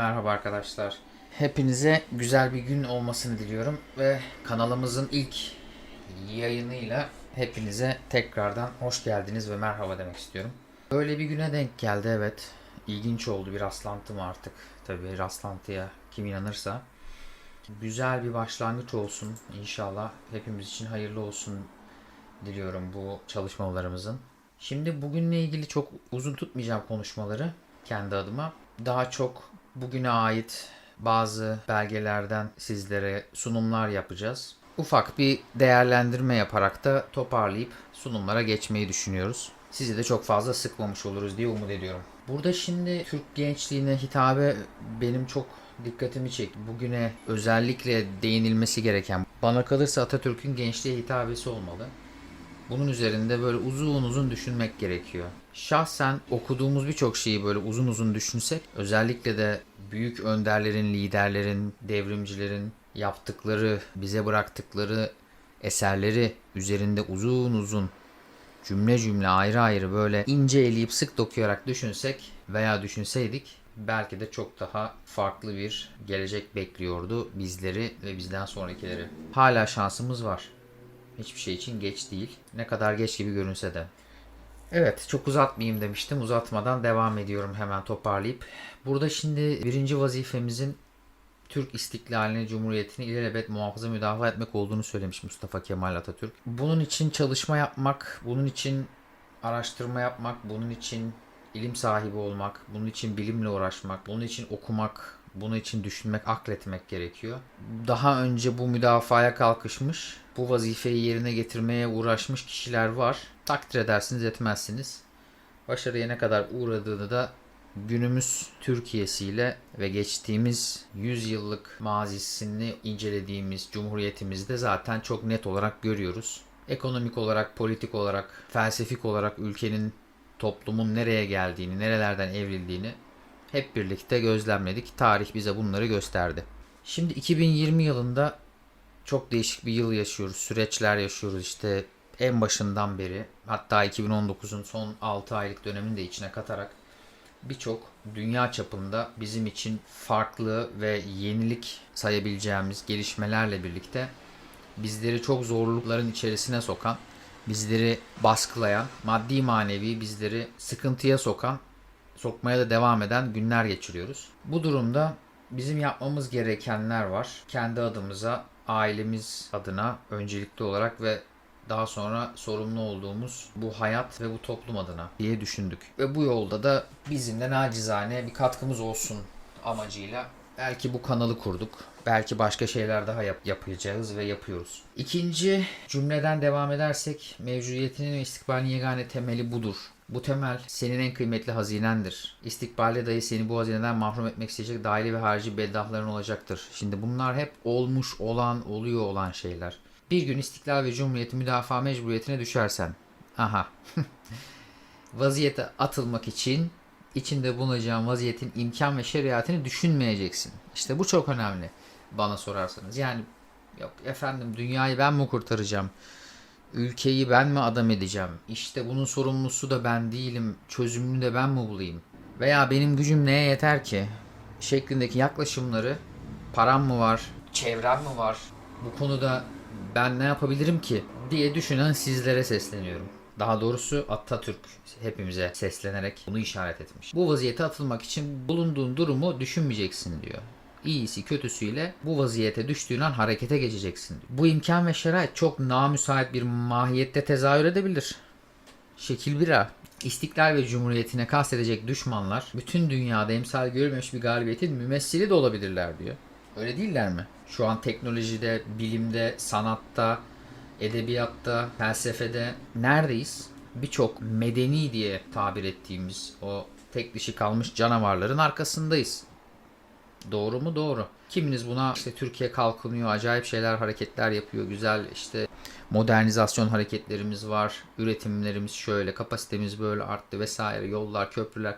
Merhaba arkadaşlar. Hepinize güzel bir gün olmasını diliyorum ve kanalımızın ilk yayınıyla hepinize tekrardan hoş geldiniz ve merhaba demek istiyorum. Böyle bir güne denk geldi evet. İlginç oldu bir rastlantı mı artık? Tabii rastlantıya kim inanırsa. Güzel bir başlangıç olsun inşallah. Hepimiz için hayırlı olsun diliyorum bu çalışmalarımızın. Şimdi bugünle ilgili çok uzun tutmayacağım konuşmaları kendi adıma. Daha çok bugüne ait bazı belgelerden sizlere sunumlar yapacağız. Ufak bir değerlendirme yaparak da toparlayıp sunumlara geçmeyi düşünüyoruz. Sizi de çok fazla sıkmamış oluruz diye umut ediyorum. Burada şimdi Türk gençliğine hitabe benim çok dikkatimi çekti. Bugüne özellikle değinilmesi gereken bana kalırsa Atatürk'ün gençliğe hitabesi olmalı. Bunun üzerinde böyle uzun uzun düşünmek gerekiyor. Şahsen okuduğumuz birçok şeyi böyle uzun uzun düşünsek, özellikle de büyük önderlerin, liderlerin, devrimcilerin yaptıkları, bize bıraktıkları eserleri üzerinde uzun uzun cümle cümle ayrı ayrı böyle ince eleyip sık dokuyarak düşünsek veya düşünseydik belki de çok daha farklı bir gelecek bekliyordu bizleri ve bizden sonrakileri. Hala şansımız var. Hiçbir şey için geç değil. Ne kadar geç gibi görünse de. Evet çok uzatmayayım demiştim. Uzatmadan devam ediyorum hemen toparlayıp. Burada şimdi birinci vazifemizin Türk istiklalini, cumhuriyetini ilelebet muhafaza müdafaa etmek olduğunu söylemiş Mustafa Kemal Atatürk. Bunun için çalışma yapmak, bunun için araştırma yapmak, bunun için ilim sahibi olmak, bunun için bilimle uğraşmak, bunun için okumak, bunun için düşünmek, akletmek gerekiyor. Daha önce bu müdafaya kalkışmış, bu vazifeyi yerine getirmeye uğraşmış kişiler var. Takdir edersiniz, etmezsiniz. Başarıya ne kadar uğradığını da günümüz Türkiye'siyle ve geçtiğimiz 100 yıllık mazisini incelediğimiz cumhuriyetimizde zaten çok net olarak görüyoruz. Ekonomik olarak, politik olarak, felsefik olarak ülkenin, toplumun nereye geldiğini, nerelerden evrildiğini hep birlikte gözlemledik. Tarih bize bunları gösterdi. Şimdi 2020 yılında çok değişik bir yıl yaşıyoruz. Süreçler yaşıyoruz işte en başından beri. Hatta 2019'un son 6 aylık dönemini de içine katarak birçok dünya çapında bizim için farklı ve yenilik sayabileceğimiz gelişmelerle birlikte bizleri çok zorlukların içerisine sokan, bizleri baskılayan, maddi manevi bizleri sıkıntıya sokan, sokmaya da devam eden günler geçiriyoruz. Bu durumda bizim yapmamız gerekenler var. Kendi adımıza, ailemiz adına öncelikli olarak ve daha sonra sorumlu olduğumuz bu hayat ve bu toplum adına diye düşündük. Ve bu yolda da bizim de nacizane bir katkımız olsun amacıyla belki bu kanalı kurduk. Belki başka şeyler daha yap- yapacağız ve yapıyoruz. İkinci cümleden devam edersek mevcudiyetinin ve istikbalin yegane temeli budur. Bu temel senin en kıymetli hazinendir. İstikbalde dahi seni bu hazineden mahrum etmek isteyecek dahili ve harici beddahların olacaktır. Şimdi bunlar hep olmuş olan, oluyor olan şeyler. Bir gün istiklal ve cumhuriyeti müdafaa mecburiyetine düşersen. Aha. Vaziyete atılmak için içinde bulunacağın vaziyetin imkan ve şeriatını düşünmeyeceksin. İşte bu çok önemli bana sorarsanız. Yani yok efendim dünyayı ben mi kurtaracağım? Ülkeyi ben mi adam edeceğim? İşte bunun sorumlusu da ben değilim. Çözümünü de ben mi bulayım? Veya benim gücüm neye yeter ki? Şeklindeki yaklaşımları param mı var? Çevrem mi var? Bu konuda ben ne yapabilirim ki? diye düşünen sizlere sesleniyorum. Daha doğrusu Atatürk hepimize seslenerek bunu işaret etmiş. Bu vaziyete atılmak için bulunduğun durumu düşünmeyeceksin diyor. İyisi kötüsüyle bu vaziyete düştüğün an harekete geçeceksin. diyor. Bu imkan ve şerait çok namüsait bir mahiyette tezahür edebilir. Şekil 1A. İstiklal ve Cumhuriyetine kastedecek düşmanlar bütün dünyada emsal görülmemiş bir galibiyetin mümessili de olabilirler diyor. Öyle değiller mi? Şu an teknolojide, bilimde, sanatta, edebiyatta, felsefede neredeyiz? Birçok medeni diye tabir ettiğimiz o tek dişi kalmış canavarların arkasındayız. Doğru mu? Doğru. Kiminiz buna işte Türkiye kalkınıyor, acayip şeyler, hareketler yapıyor, güzel işte modernizasyon hareketlerimiz var, üretimlerimiz şöyle, kapasitemiz böyle arttı vesaire, yollar, köprüler.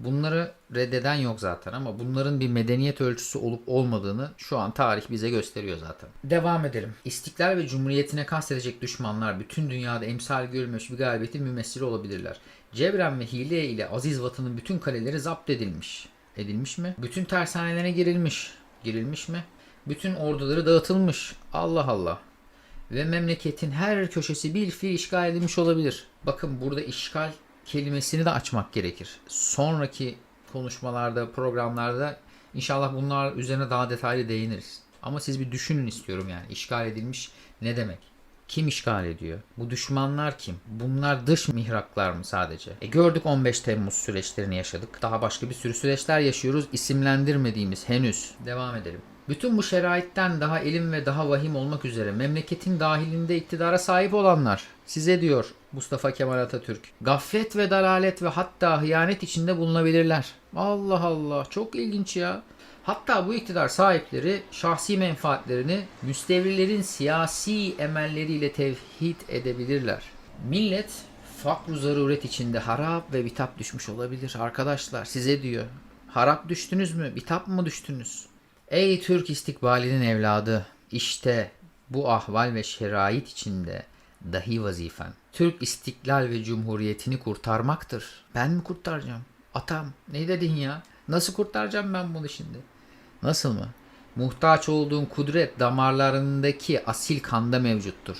Bunları reddeden yok zaten ama bunların bir medeniyet ölçüsü olup olmadığını şu an tarih bize gösteriyor zaten. Devam edelim. İstiklal ve Cumhuriyetine kastedecek düşmanlar bütün dünyada emsal görülmüş bir galibiyetin mümessili olabilirler. Cebren ve hile ile aziz vatanın bütün kaleleri zapt edilmiş. edilmiş mi? Bütün tersanelerine girilmiş. Girilmiş mi? Bütün orduları dağıtılmış. Allah Allah. Ve memleketin her köşesi bir fiil işgal edilmiş olabilir. Bakın burada işgal kelimesini de açmak gerekir. Sonraki konuşmalarda, programlarda inşallah bunlar üzerine daha detaylı değiniriz. Ama siz bir düşünün istiyorum yani. İşgal edilmiş ne demek? Kim işgal ediyor? Bu düşmanlar kim? Bunlar dış mihraklar mı sadece? E gördük 15 Temmuz süreçlerini yaşadık. Daha başka bir sürü süreçler yaşıyoruz. İsimlendirmediğimiz henüz. Devam edelim. Bütün bu şeraitten daha elim ve daha vahim olmak üzere memleketin dahilinde iktidara sahip olanlar size diyor Mustafa Kemal Atatürk. Gaflet ve dalalet ve hatta hıyanet içinde bulunabilirler. Allah Allah çok ilginç ya. Hatta bu iktidar sahipleri şahsi menfaatlerini müstevrilerin siyasi emelleriyle tevhid edebilirler. Millet fakru zaruret içinde harap ve bitap düşmüş olabilir arkadaşlar size diyor. Harap düştünüz mü? Bitap mı düştünüz? Ey Türk istikbalinin evladı, işte bu ahval ve şerait içinde dahi vazifen. Türk istiklal ve cumhuriyetini kurtarmaktır. Ben mi kurtaracağım? Atam ne dedin ya? Nasıl kurtaracağım ben bunu şimdi? Nasıl mı? Muhtaç olduğun kudret damarlarındaki asil kanda mevcuttur.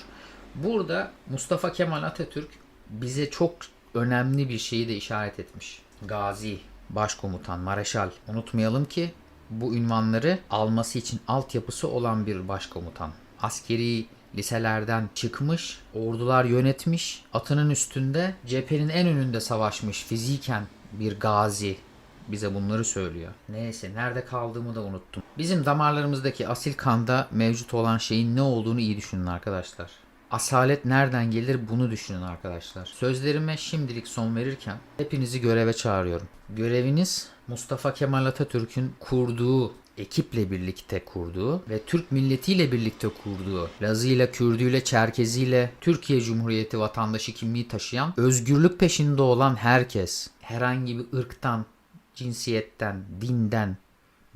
Burada Mustafa Kemal Atatürk bize çok önemli bir şeyi de işaret etmiş. Gazi, başkomutan, mareşal. Unutmayalım ki bu ünvanları alması için altyapısı olan bir başkomutan. Askeri liselerden çıkmış, ordular yönetmiş, atının üstünde cephenin en önünde savaşmış fiziken bir gazi bize bunları söylüyor. Neyse nerede kaldığımı da unuttum. Bizim damarlarımızdaki asil kanda mevcut olan şeyin ne olduğunu iyi düşünün arkadaşlar. Asalet nereden gelir bunu düşünün arkadaşlar. Sözlerime şimdilik son verirken hepinizi göreve çağırıyorum. Göreviniz Mustafa Kemal Atatürk'ün kurduğu ekiple birlikte kurduğu ve Türk milletiyle birlikte kurduğu Lazıyla, Kürdüyle, Çerkeziyle Türkiye Cumhuriyeti vatandaşı kimliği taşıyan özgürlük peşinde olan herkes herhangi bir ırktan, cinsiyetten, dinden,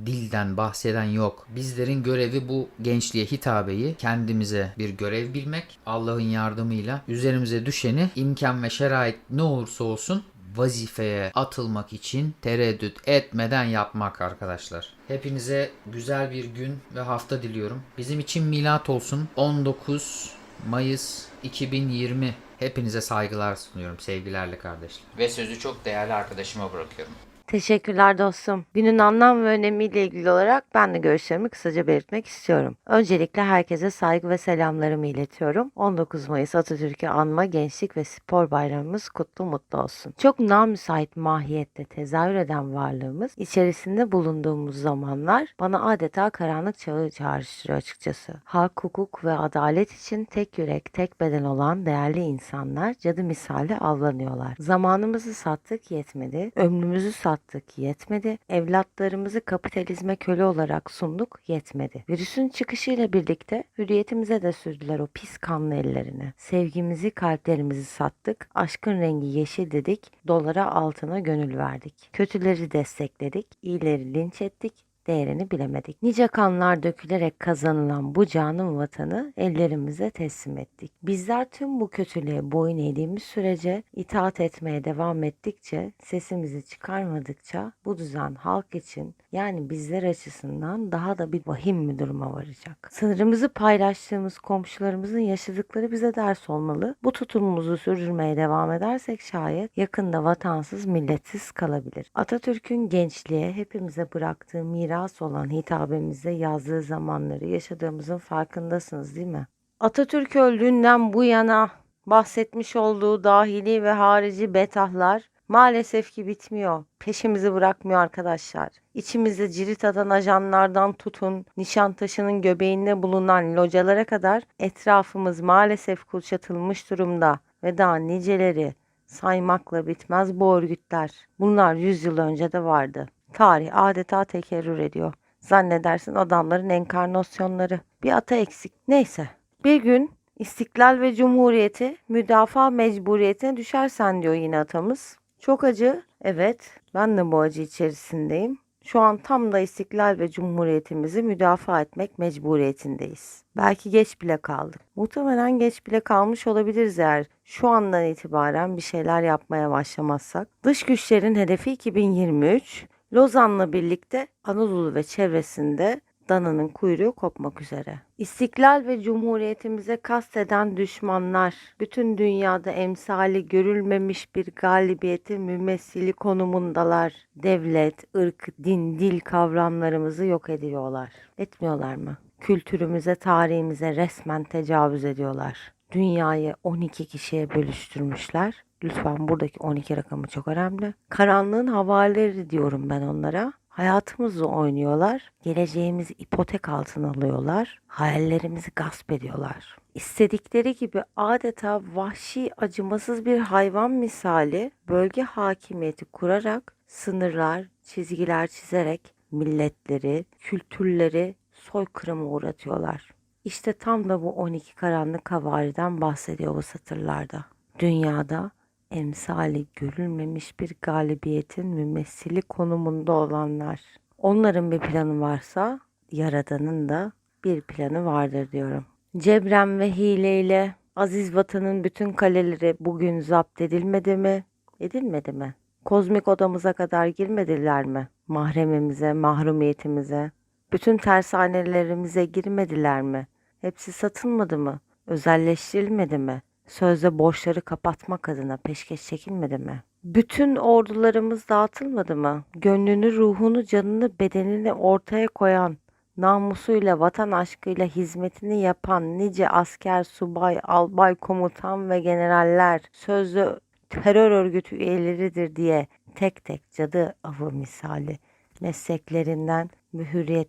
dilden bahseden yok. Bizlerin görevi bu gençliğe hitabeyi kendimize bir görev bilmek, Allah'ın yardımıyla üzerimize düşeni imkan ve şerait ne olursa olsun vazifeye atılmak için tereddüt etmeden yapmak arkadaşlar. Hepinize güzel bir gün ve hafta diliyorum. Bizim için milat olsun. 19 Mayıs 2020 Hepinize saygılar sunuyorum sevgilerle kardeşler. Ve sözü çok değerli arkadaşıma bırakıyorum. Teşekkürler dostum. Günün anlam ve önemiyle ilgili olarak ben de görüşlerimi kısaca belirtmek istiyorum. Öncelikle herkese saygı ve selamlarımı iletiyorum. 19 Mayıs Atatürk'ü anma Gençlik ve Spor Bayramımız kutlu mutlu olsun. Çok namüsait mahiyette tezahür eden varlığımız içerisinde bulunduğumuz zamanlar bana adeta karanlık çağı çağrıştırıyor açıkçası. Hak, hukuk ve adalet için tek yürek, tek beden olan değerli insanlar cadı misali avlanıyorlar. Zamanımızı sattık yetmedi, ömrümüzü sattık yetmedi, evlatlarımızı kapitalizme köle olarak sunduk yetmedi. Virüsün çıkışıyla birlikte hürriyetimize de sürdüler o pis kanlı ellerini. Sevgimizi, kalplerimizi sattık, aşkın rengi yeşil dedik, dolara altına gönül verdik. Kötüleri destekledik, iyileri linç ettik, değerini bilemedik. Nice kanlar dökülerek kazanılan bu canım vatanı ellerimize teslim ettik. Bizler tüm bu kötülüğe boyun eğdiğimiz sürece itaat etmeye devam ettikçe sesimizi çıkarmadıkça bu düzen halk için yani bizler açısından daha da bir vahim bir duruma varacak. Sınırımızı paylaştığımız komşularımızın yaşadıkları bize ders olmalı. Bu tutumumuzu sürdürmeye devam edersek şayet yakında vatansız milletsiz kalabilir. Atatürk'ün gençliğe hepimize bıraktığı miras olan hitabemizde yazdığı zamanları yaşadığımızın farkındasınız değil mi? Atatürk öldüğünden bu yana bahsetmiş olduğu dahili ve harici betahlar maalesef ki bitmiyor. Peşimizi bırakmıyor arkadaşlar. İçimizde cirit atan ajanlardan tutun, Nişantaşı'nın göbeğinde bulunan localara kadar etrafımız maalesef kuşatılmış durumda ve daha niceleri saymakla bitmez bu örgütler. Bunlar 100 yıl önce de vardı. Tarih adeta tekerrür ediyor. Zannedersin adamların enkarnasyonları. Bir ata eksik. Neyse. Bir gün İstiklal ve Cumhuriyeti müdafaa mecburiyetine düşersen diyor yine atamız. Çok acı. Evet. Ben de bu acı içerisindeyim. Şu an tam da istiklal ve cumhuriyetimizi müdafaa etmek mecburiyetindeyiz. Belki geç bile kaldık. Muhtemelen geç bile kalmış olabiliriz eğer şu andan itibaren bir şeyler yapmaya başlamazsak. Dış güçlerin hedefi 2023 Lozan'la birlikte Anadolu ve çevresinde dananın kuyruğu kopmak üzere. İstiklal ve cumhuriyetimize kasteden düşmanlar, bütün dünyada emsali görülmemiş bir galibiyetin mümessili konumundalar. Devlet, ırk, din, dil kavramlarımızı yok ediyorlar. Etmiyorlar mı? Kültürümüze, tarihimize resmen tecavüz ediyorlar. Dünyayı 12 kişiye bölüştürmüşler. Lütfen buradaki 12 rakamı çok önemli. Karanlığın havarileri diyorum ben onlara. Hayatımızla oynuyorlar. Geleceğimizi ipotek altına alıyorlar. Hayallerimizi gasp ediyorlar. İstedikleri gibi adeta vahşi acımasız bir hayvan misali bölge hakimiyeti kurarak sınırlar, çizgiler çizerek milletleri, kültürleri soykırıma uğratıyorlar. İşte tam da bu 12 karanlık havariden bahsediyor bu satırlarda. Dünyada emsali görülmemiş bir galibiyetin mümessili konumunda olanlar. Onların bir planı varsa Yaradan'ın da bir planı vardır diyorum. Cebrem ve hileyle aziz vatanın bütün kaleleri bugün zapt edilmedi mi? Edilmedi mi? Kozmik odamıza kadar girmediler mi? Mahremimize, mahrumiyetimize, bütün tersanelerimize girmediler mi? Hepsi satılmadı mı? Özelleştirilmedi mi? Sözde borçları kapatmak adına peşkeş çekilmedi mi? Bütün ordularımız dağıtılmadı mı? Gönlünü, ruhunu, canını, bedenini ortaya koyan, namusuyla, vatan aşkıyla hizmetini yapan nice asker, subay, albay, komutan ve generaller sözde terör örgütü üyeleridir diye tek tek cadı avı misali mesleklerinden ve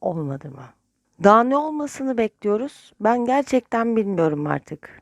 olmadı mı? Daha ne olmasını bekliyoruz? Ben gerçekten bilmiyorum artık.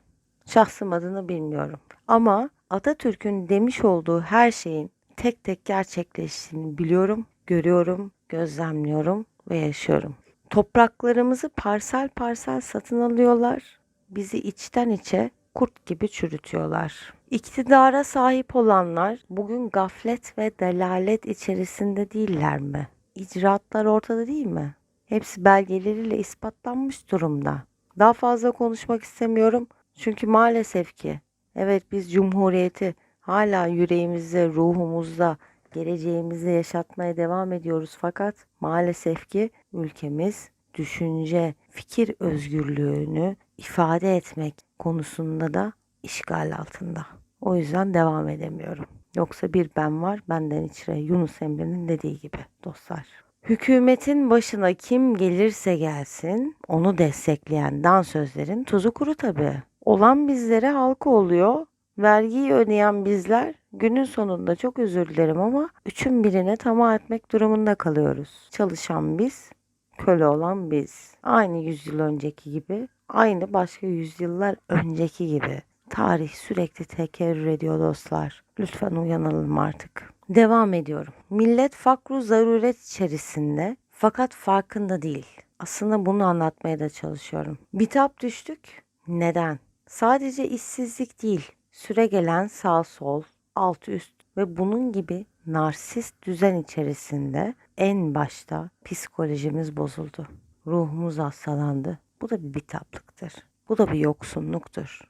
Şahsım adını bilmiyorum. Ama Atatürk'ün demiş olduğu her şeyin tek tek gerçekleştiğini biliyorum, görüyorum, gözlemliyorum ve yaşıyorum. Topraklarımızı parsel parsel satın alıyorlar. Bizi içten içe kurt gibi çürütüyorlar. İktidara sahip olanlar bugün gaflet ve delalet içerisinde değiller mi? İcraatlar ortada değil mi? Hepsi belgeleriyle ispatlanmış durumda. Daha fazla konuşmak istemiyorum. Çünkü maalesef ki evet biz cumhuriyeti hala yüreğimizde, ruhumuzda, geleceğimizde yaşatmaya devam ediyoruz fakat maalesef ki ülkemiz düşünce, fikir özgürlüğünü ifade etmek konusunda da işgal altında. O yüzden devam edemiyorum. Yoksa bir ben var, benden içre Yunus Emre'nin dediği gibi dostlar. Hükümetin başına kim gelirse gelsin onu destekleyen dansözlerin tuzu kuru tabii. Olan bizlere halka oluyor. Vergiyi ödeyen bizler günün sonunda çok özür dilerim ama üçün birine tamah etmek durumunda kalıyoruz. Çalışan biz, köle olan biz. Aynı yüzyıl önceki gibi, aynı başka yüzyıllar önceki gibi. Tarih sürekli tekerrür ediyor dostlar. Lütfen uyanalım artık. Devam ediyorum. Millet fakru zaruret içerisinde fakat farkında değil. Aslında bunu anlatmaya da çalışıyorum. Bitap düştük. Neden? Sadece işsizlik değil. Süre gelen sağ sol, alt üst ve bunun gibi narsist düzen içerisinde en başta psikolojimiz bozuldu. Ruhumuz hastalandı. Bu da bir bitaplıktır. Bu da bir yoksunluktur.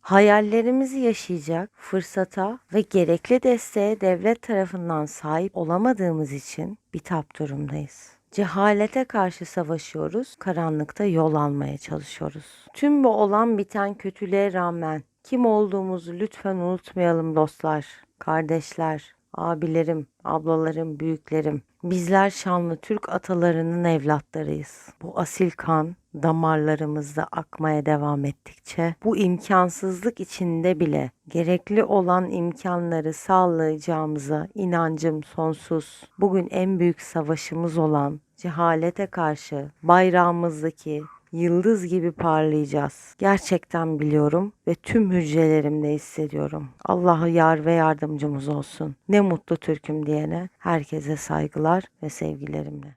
Hayallerimizi yaşayacak fırsata ve gerekli desteğe devlet tarafından sahip olamadığımız için bitap durumdayız. Cehalete karşı savaşıyoruz, karanlıkta yol almaya çalışıyoruz. Tüm bu olan biten kötülüğe rağmen kim olduğumuzu lütfen unutmayalım dostlar, kardeşler, abilerim, ablalarım, büyüklerim. Bizler şanlı Türk atalarının evlatlarıyız. Bu asil kan damarlarımızda akmaya devam ettikçe bu imkansızlık içinde bile gerekli olan imkanları sağlayacağımıza inancım sonsuz. Bugün en büyük savaşımız olan cehalete karşı bayrağımızdaki yıldız gibi parlayacağız. Gerçekten biliyorum ve tüm hücrelerimde hissediyorum. Allah'ı yar ve yardımcımız olsun. Ne mutlu Türk'üm diyene herkese saygılar ve sevgilerimle.